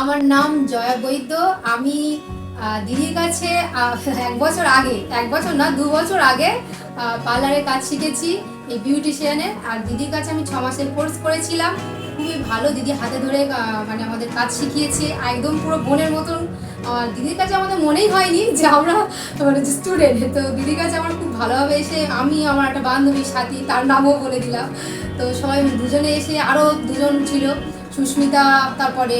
আমার নাম জয়া বৈদ্য। আমি দিদির কাছে এক বছর আগে, এক বছর না, দু বছর আগে পার্লারে কাজ শিখেছি এই বিউটিশিয়ানে। আর দিদির কাছে আমি ছ মাসের কোর্স করেছিলাম। খুবই ভালো দিদি হাতে ধরে মানে আমাদের কাজ শিখিয়েছে। একদম পুরো বোনের মতন। দিদির কাছে আমাদের মনেই হয়নি যে আমরা মানে স্টুডেন্ট তো দিদির কাছে আমার খুব ভালোভাবে এসে আমি, আমার একটা বান্ধবীর সাথী, তার নামও বলে দিলাম। তো সবাই দুজনে এসে আরও দুজন ছিল। সুস্মিতা, তারপরে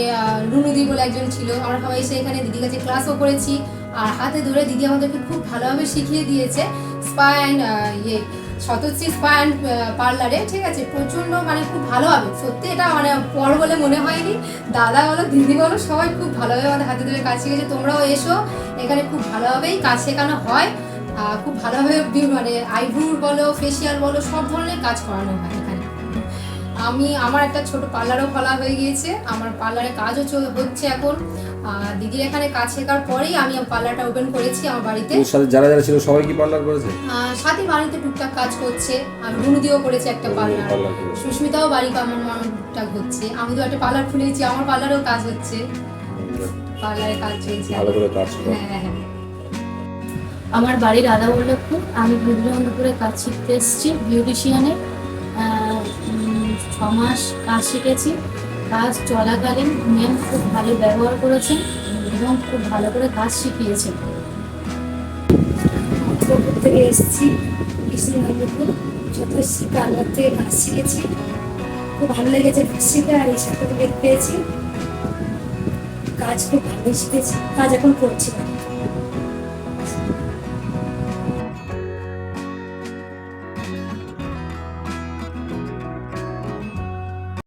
রুনুদি বলে একজন ছিল। আমরা সবাই এসে এখানে দিদির কাছে ক্লাসও করেছি। আর হাতে ধরে দিদি আমাদেরকে খুব ভালোভাবে শিখিয়ে দিয়েছে। স্পা অ্যান্ড ইয়ে শতশ্রী স্পা অ্যান্ড পার্লারে ঠিক আছে? প্রচণ্ড মানে খুব ভালো হবে সত্যি এটা মানে পর বলে মনে হয়নি। দাদা বলো, দিদি বলো, সবাই খুব ভালোভাবে আমাদের হাতে ধরে কাজ শিখেছে। তোমরাও এসো। এখানে খুব ভালোভাবেই কাজ শেখানো হয়। খুব ভালোভাবে মানে আইব্রুর বলো ফেসিয়াল বলো, সব ধরনের কাজ করানো হয় এখানে। আমি আমার একটা ছোট পার্লারও খোলা হয়ে গিয়েছে। আমার পার্লারে কাজও হচ্ছে এখন। আহ, দিদির এখানে কাজ শেখার পরেই আমি পার্লারটা ওপেন করেছি আমার বাড়িতে। সাথে যারা যারা ছিল সবাই কি পার্লার করেছে? আহ, সাথী বাড়িতে টুকটাক কাজ করছে। আর রুনুদিও করেছে একটা পার্লার। সুস্মিতাও বাড়ি আমার মনে টুকটাক হচ্ছে। আমি তো একটা পার্লার খুলেছি আমার পার্লারেও কাজ হচ্ছে। পার্লারে কাজ চলছে। ভালো করে কাজ হ্যাঁ হ্যাঁ আমার বাড়ির রাধাবল্লভপুর আমি বিদ্যানন্দপুরে কাজ শিখতে এসেছি বিউটিশিয়ানে মাস কাজ শিখেছি। কাজ চলাকালীন ম্যাম খুব ভালো ব্যবহার করেছেন এবং খুব ভালো করে কাজ শিখিয়েছেন। মথুরাপুর থেকে এসেছি কৃষ্ণনগরপুর চতুর্শী পার্লার থেকে কাজ শিখেছি। খুব ভালো লেগেছে শিখে আর এই সার্টিফিকেট পেয়েছি। কাজ খুব ভালো শিখেছি। কাজ এখন করছি না।